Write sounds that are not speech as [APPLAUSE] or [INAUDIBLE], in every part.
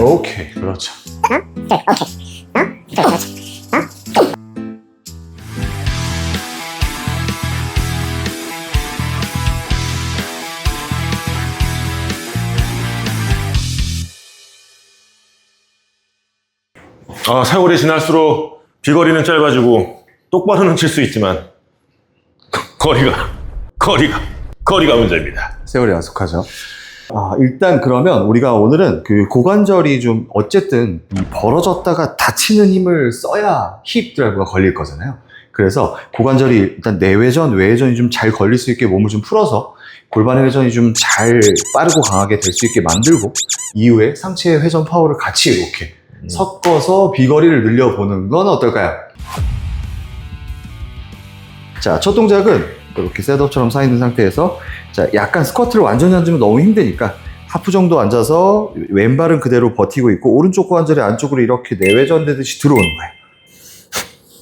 오케이, 그렇죠. 아, 세월이 지날수록 비거리는 짧아지고 똑바로는 칠 수 있지만 거리가 거리가 거리가 문제입니다. 세월이 야속하죠. 아, 일단 그러면 우리가 오늘은 그 고관절이 좀 어쨌든 이 벌어졌다가 다치는 힘을 써야 힙 드라이브가 걸릴 거잖아요. 그래서 고관절이 일단 내회전, 외회전이 좀 잘 걸릴 수 있게 몸을 좀 풀어서 골반의 회전이 좀 잘 빠르고 강하게 될 수 있게 만들고 이후에 상체의 회전 파워를 같이 이렇게 섞어서 비거리를 늘려보는 건 어떨까요? 자, 첫 동작은 이렇게 셋업처럼 서 있는 상태에서 자, 약간 스쿼트를 완전히 앉으면 너무 힘드니까 하프 정도 앉아서 왼발은 그대로 버티고 있고 오른쪽 고관절이 안쪽으로 이렇게 내외전되듯이 들어오는 거예요.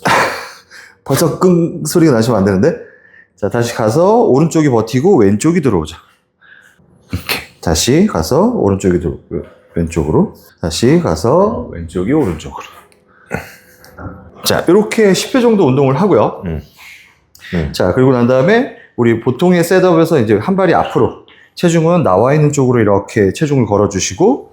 [LAUGHS] 벌써 끙 소리가 나시면 안 되는데 자, 다시 가서 오른쪽이 버티고 왼쪽이 들어오죠. 이렇게 다시 가서 오른쪽이 들어 왼쪽으로 다시 가서 왼쪽이 오른쪽으로 자, 이렇게 10회 정도 운동을 하고요. 음. 음. 자, 그리고 난 다음에 우리 보통의 셋업에서 이제 한 발이 앞으로 체중은 나와 있는 쪽으로 이렇게 체중을 걸어주시고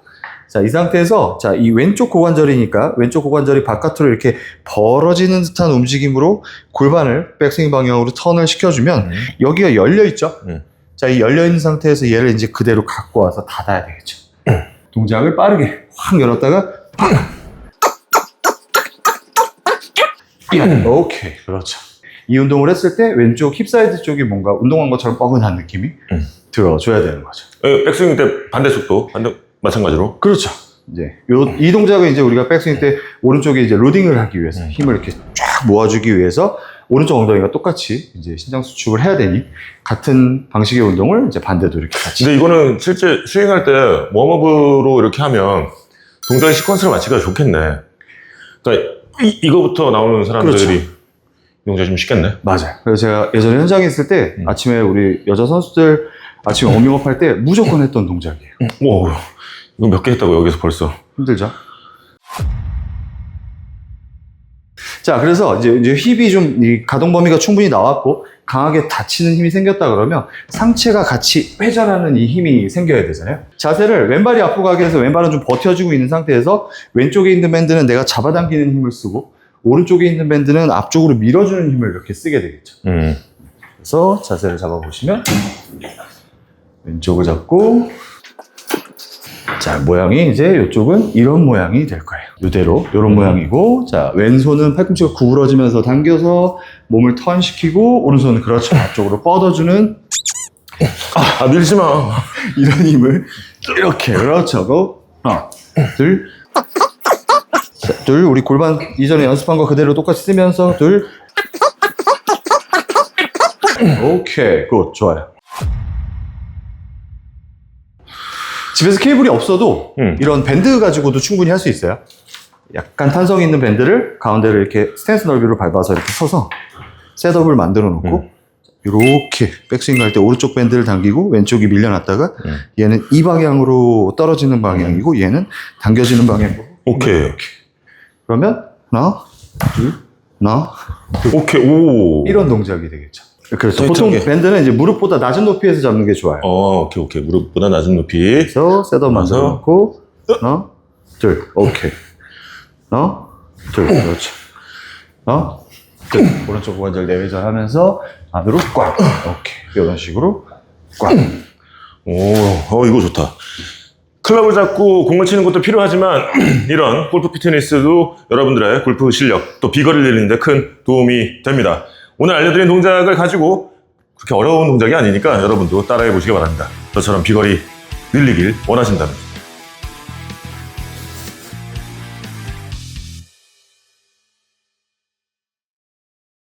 자, 이 상태에서 자, 이 왼쪽 고관절이니까 왼쪽 고관절이 바깥으로 이렇게 벌어지는 듯한 움직임으로 골반을 백스윙 방향으로 턴을 시켜주면 여기가 열려 있죠. 음. 자, 이 열려 있는 상태에서 얘를 이제 그대로 갖고 와서 닫아야 되겠죠. [CLEARS THROAT] 동작을 빠르게 확 열었다가 [CLEARS THROAT] [CLEARS THROAT] 오케이, 그렇죠. 이 운동을 했을 때 왼쪽 힙사이드 쪽이 뭔가 운동한 것처럼 뻐근한 느낌이 음. 들어줘야 되는 거죠. 에, 백스윙 때 반대쪽도 반대 마찬가지로 그렇죠. 이제 요, 이 동작은 이제 우리가 백스윙 때 오른쪽에 이제 로딩을 하기 위해서 음. 힘을 이렇게 쫙 모아주기 위해서 오른쪽 엉덩이가 똑같이 이제 신장 수축을 해야 되니 같은 방식의 운동을 이제 반대도 이렇게 같이. 근데 이거는 실제 스윙할 때 웜업으로 이렇게 하면 동작의 시퀀스를 맞추기가 좋겠네. 그러니까 이, 이거부터 나오는 사람들이 그렇죠. 이 동작 좀 쉽겠네. 맞아요. 그래서 제가 예전에 현장에 있을 때 음. 아침에 우리 여자 선수들 아침에 워밍업 할 때 무조건 했던 동작이에요. 오, 이거 몇 개 했다고 여기서 벌써. 힘들죠? 자, 그래서 이제, 이제 힙이 좀, 이 가동 범위가 충분히 나왔고, 강하게 다치는 힘이 생겼다 그러면 상체가 같이 회전하는 이 힘이 생겨야 되잖아요. 자세를 왼발이 앞으로 가게 해서 왼발은 좀 버텨주고 있는 상태에서 왼쪽에 있는 밴드는 내가 잡아당기는 힘을 쓰고, 오른쪽에 있는 밴드는 앞쪽으로 밀어주는 힘을 이렇게 쓰게 되겠죠. 음. 그래서 자세를 잡아보시면 왼쪽을 잡고 자 모양이 이제 이쪽은 이런 모양이 될 거예요 이대로 이런 모양이고 자 왼손은 팔꿈치가 구부러지면서 당겨서 몸을 턴시키고 오른손은 그렇죠 앞쪽으로 뻗어주는 아, 밀지 마. [LAUGHS] 이런 힘을 이렇게 그렇죠 하나 둘 자, 둘 우리 골반 이전에 연습한 거 그대로 똑같이 쓰면서 둘 오케이 굿 좋아요 집에서 케이블이 없어도 음. 이런 밴드 가지고도 충분히 할 수 있어요 약간 탄성 있는 밴드를 가운데를 이렇게 스탠스 넓이로 밟아서 이렇게 서서 셋업을 만들어 놓고 음. 이렇게 백스윙 할 때 오른쪽 밴드를 당기고 왼쪽이 밀려났다가 음. 얘는 이 방향으로 떨어지는 방향이고 얘는 당겨지는 방향으로 오케이. 그러면 하나 둘 하나 오케이. 오. 이런 동작이 되겠죠 네, 보통 저기. 밴드는 이제 무릎보다 낮은 높이에서 잡는 게 좋아요 어, 오케이, 오케이. 무릎보다 낮은 높이. 그래서 셋업. 만들어 놓고 하나 둘 오케이 하나 둘 그렇죠 하나 둘 오른쪽 관절 내회전 하면서 안으로 꽉 오케이 이런 식으로 꽉 오, 어, 이거 좋다. 클럽을 잡고 공을 치는 것도 필요하지만 [CLEARS THROAT] 이런 골프 피트니스도 여러분들의 골프 실력 또 비거리를 늘리는데 큰 도움이 됩니다. 오늘 알려드린 동작을 가지고 그렇게 어려운 동작이 아니니까 여러분도 따라해 보시기 바랍니다. 저처럼 비거리 늘리길 원하신다면.